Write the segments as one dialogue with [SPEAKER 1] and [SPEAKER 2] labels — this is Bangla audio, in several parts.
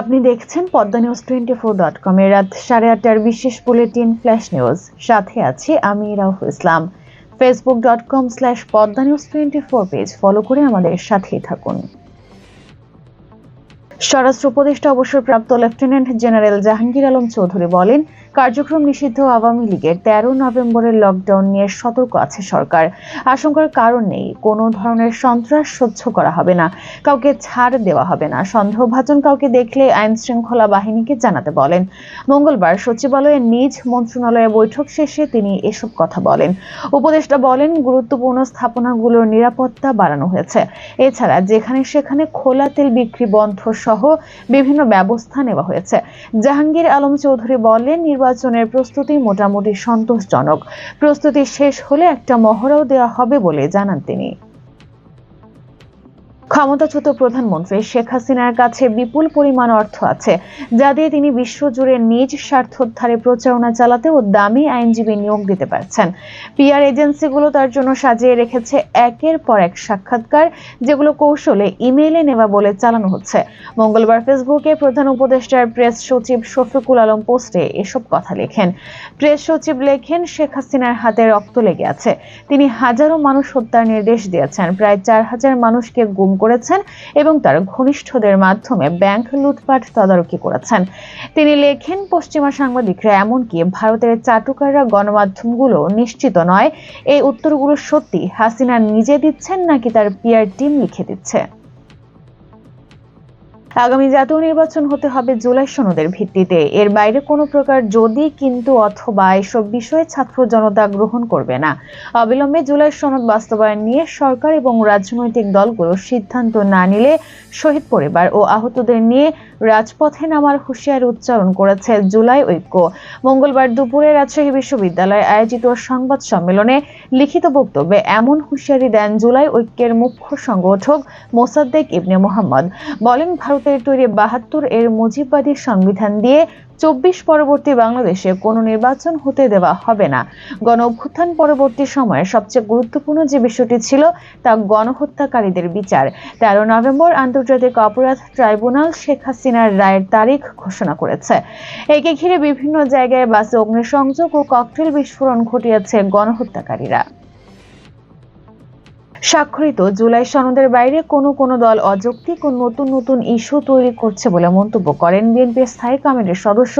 [SPEAKER 1] আপনি দেখছেন Padma news twenty four dot কমের রাত সাড়ে আটটার বিশেষ বুলেটিন ফ্ল্যাশ নিউজ সাথে আছি আমি Rauf Islam. Facebook dot com slash Padma news twenty four page follow করে আমাদের সাথেই থাকুন। স্বরাষ্ট্র উপদেষ্টা অবসরপ্রাপ্ত লেফটেন্যান্ট জেনারেল জাহাঙ্গীর আলম চৌধুরী বলেন কার্যক্রম নিষিদ্ধ আওয়ামী লীগের তেরো নভেম্বরের লকডাউন নিয়ে সতর্ক আছে সরকার। আশঙ্কার কারণ নেই, কোনো ধরনের সন্ত্রাস সহ্য করা হবে না, কাউকে ছাড় দেওয়া হবে না। সন্দেহভাজন কাউকে দেখলে আইন শৃঙ্খলা বাহিনীকে জানাতে বলেন। মঙ্গলবার সচিবালয়ে নিজ মন্ত্রণালয়ে বৈঠক শেষে তিনি এসব কথা বলেন। উপদেষ্টা বলেন, গুরুত্বপূর্ণ স্থাপনাগুলোর নিরাপত্তা বাড়ানো হয়েছে। এছাড়া যেখানে সেখানে খোলা তেল বিক্রি বন্ধ সহ বিভিন্ন ব্যবস্থা নেওয়া হয়েছে। জাহাঙ্গীর আলম চৌধুরী বলেন নির্বাচনের প্রস্তুতি মোটামুটি সন্তোষজনক। প্রস্তুতি শেষ হলে একটা মহড়াও দেওয়া হবে বলে জানান তিনি। ক্ষমতাচ্যুত প্রধানমন্ত্রী শেখ হাসিনার কাছে বিপুল পরিমাণ অর্থ আছে, যা দিয়ে তিনি বিশ্বজুড়ে নিজ স্বার্থোদ্ধারে প্রচারণা চালাতে ও দামি আইনজীবী নিয়োগ দিতে পারছেন। পিআর এজেন্সিগুলো তার জন্য সাজিয়ে রেখেছে একের পর এক সাক্ষাৎকার, যেগুলো কৌশলে ইমেইলে নেওয়া বলে চালানো হচ্ছে। মঙ্গলবার ফেসবুকে প্রধান উপদেষ্টার প্রেস সচিব শফিকুল আলম পোস্টে এসব কথা লেখেন। প্রেস সচিব লেখেন, শেখ হাসিনার হাতে রক্ত লেগে আছে। তিনি হাজারো মানুষ হত্যার নির্দেশ দিয়েছেন। প্রায় চার হাজার মানুষকে গুম করেছেন এবং তার ঘনিষ্ঠদের মাধ্যমে ব্যাংক লুটপাট তদারকি করেছেন। তিনি লেখেন, পশ্চিমা সাংবাদিকরা এমনকি ভারতের চাটুকাররা গণমাধ্যমগুলো নিশ্চিত নয়, এই উত্তরগুলো সত্যি। হাসিনা নিজে দিচ্ছেন নাকি তার পিয়ার টিম লিখে দিচ্ছে? আগামী জাতীয় নির্বাচন হতে হবে জুলাই সনদের ভিত্তিতে। এর বাইরে কোনো প্রকার যদি, কিন্তু, অথবা এসব বিষয়ে ছাত্র জনতা গ্রহণ করবে না। অবিলম্বে জুলাই সনদ বাস্তবায়ন নিয়ে সরকার এবং রাজনৈতিক দলগুলো সিদ্ধান্ত না নিলে শহীদ পরিবার ও আহতদের নিয়ে রাজপথে নামার হুঁশিয়ারি উচ্চারণ করেছে জুলাই ঐক্য। মঙ্গলবার দুপুরে রাজশাহী বিশ্ববিদ্যালয়ে আয়োজিত সংবাদ সম্মেলনে লিখিত বক্তব্যে এমন হুঁশিয়ারি দেন জুলাই ঐক্যের মুখ্য সংগঠক মোসাদ্দেক ইবনে মোহাম্মদ। বলেন ভারতের তৈরি বাহাত্তর এর মুজিববাদী সংবিধান দিয়ে চব্বিশ পরবর্তী বাংলাদেশে কোনো নির্বাচন হতে দেওয়া হবে না। গণ অভ্যুত্থান পরবর্তী সময়ে সবচেয়ে গুরুত্বপূর্ণ যে বিষয়টি ছিল, তা গণহত্যাকারীদের বিচার। তেরো নভেম্বর আন্তর্জাতিক অপরাধ ট্রাইব্যুনাল শেখ হাসিনার রায়ের তারিখ ঘোষণা করেছে। একে ঘিরে বিভিন্ন জায়গায় বাসে অগ্নিসংযোগ ও ককটেল বিস্ফোরণ ঘটিয়েছে গণহত্যাকারীরা। স্বাক্ষরিত জুলাই সনদের বাইরে কোনো কোনো দল অযৌক্তিক ও নতুন নতুন ইস্যু তৈরি করছে বলে মন্তব্য করেন বিএনপির স্থায়ী কমিটির সদস্য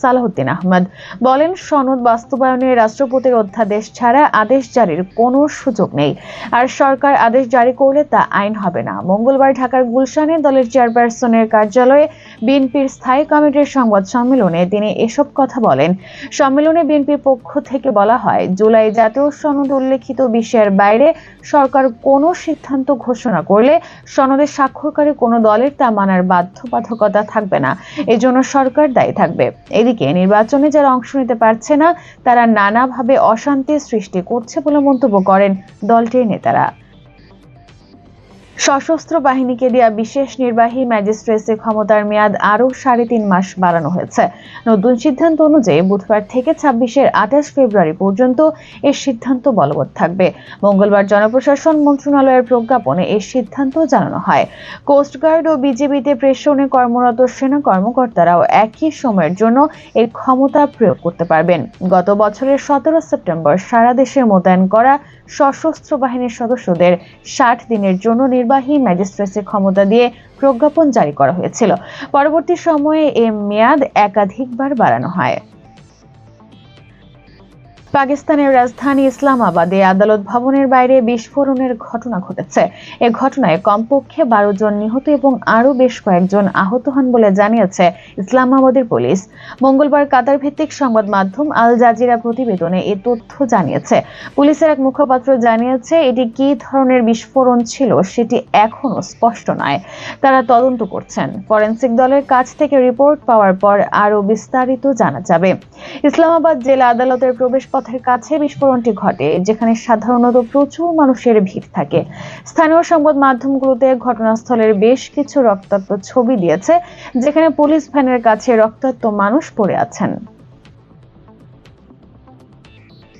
[SPEAKER 1] সালাহুদ্দিন আহমদ। বলেন, সনদ বাস্তবায়নে রাষ্ট্রপতির অধ্যাদেশ ছাড়া আদেশ জারির কোনো সুযোগ নেই। আর সরকার আদেশ জারি করলে তা আইন হবে না। মঙ্গলবার ঢাকার গুলশানে দলের চেয়ারপারসনের কার্যালয়ে বিএনপির স্থায়ী কমিটির সংবাদ সম্মেলনে তিনি এসব কথা বলেন। সম্মেলনে বিএনপির পক্ষ থেকে বলা হয়, জুলাই জাতীয় সনদ উল্লেখিত বিষয়ের বাইরে সরকার কোনো সিদ্ধান্ত ঘোষণা করলে সনদে স্বাক্ষরকারী কোনো দলের তা মানার বাধ্যবাধকতা থাকবে না। এজন্য সরকার দায়ী থাকবে। এদিকে নির্বাচনে যারা অংশ নিতে পারছে না, তারা নানাভাবে অশান্তি সৃষ্টি করছে বলে মন্তব্য করেন দলটির নেতারা। সশস্ত্র বাহিনীকে দেওয়া বিশেষ নির্বাহী ম্যাজিস্ট্রেসি ক্ষমতার মেয়াদ আরও সাড়ে তিন মাস বাড়ানো হয়েছে। নতুন সিদ্ধান্ত অনুযায়ী বুধবার থেকে ছাব্বিশের আঠাশ ফেব্রুয়ারি পর্যন্ত এর সিদ্ধান্ত বলবৎ থাকবে। মঙ্গলবার জনপ্রশাসন মন্ত্রণালয়ের প্রজ্ঞাপনে এই সিদ্ধান্ত জানানো হয়। কোস্টগার্ড ও বিজেপিতে প্রেষণে কর্মরত সেনা কর্মকর্তারাও একই সময়ের জন্য এর ক্ষমতা প্রয়োগ করতে পারবেন। গত বছরের সতেরো সেপ্টেম্বর সারা দেশে মোতায়েন করা সশস্ত্র বাহিনীর সদস্যদের ষাট দিনের জন্য নির্বাহী ম্যাজিস্ট্রেটের ক্ষমতা দিয়ে প্রজ্ঞাপন জারি করা হয়েছিল। পরবর্তী সময়ে এ মেয়াদ একাধিকবার বাড়ানো হয়। পাকিস্তানের রাজধানী ইসলামাবাদে আদালত ভবনের বাইরে বিস্ফোরণের ঘটনা ঘটেছে। এ ঘটনায় কমপক্ষে বারো জন নিহত এবং আরও বেশ কয়েকজন আহত হন বলে জানিয়েছে ইসলামাবাদের পুলিশ। মঙ্গলবার কাতার ভিত্তিক সংবাদ মাধ্যম আল জাজিরা প্রতিবেদনে এ তথ্য জানিয়েছে। পুলিশের এক মুখপাত্র জানিয়েছে, এটি কি ধরনের বিস্ফোরণ ছিল সেটি এখনও স্পষ্ট নয়। তারা তদন্ত করছেন। ফরেন্সিক দলের কাছ থেকে রিপোর্ট পাওয়ার পর আরও বিস্তারিত জানা যাবে। ইসলামাবাদ জেলা আদালতের প্রবেশ পথের কাছে বিস্ফোরণটি ঘটে, যেখানে সাধারণত প্রচুর মানুষের ভিড় থাকে। স্থানীয় সংবাদ মাধ্যমগুলোতে ঘটনাস্থলের বেশ কিছু রক্তাক্ত ছবি দিয়েছে, যেখানে পুলিশ ভ্যানের কাছে রক্তাক্ত মানুষ পড়ে আছেন।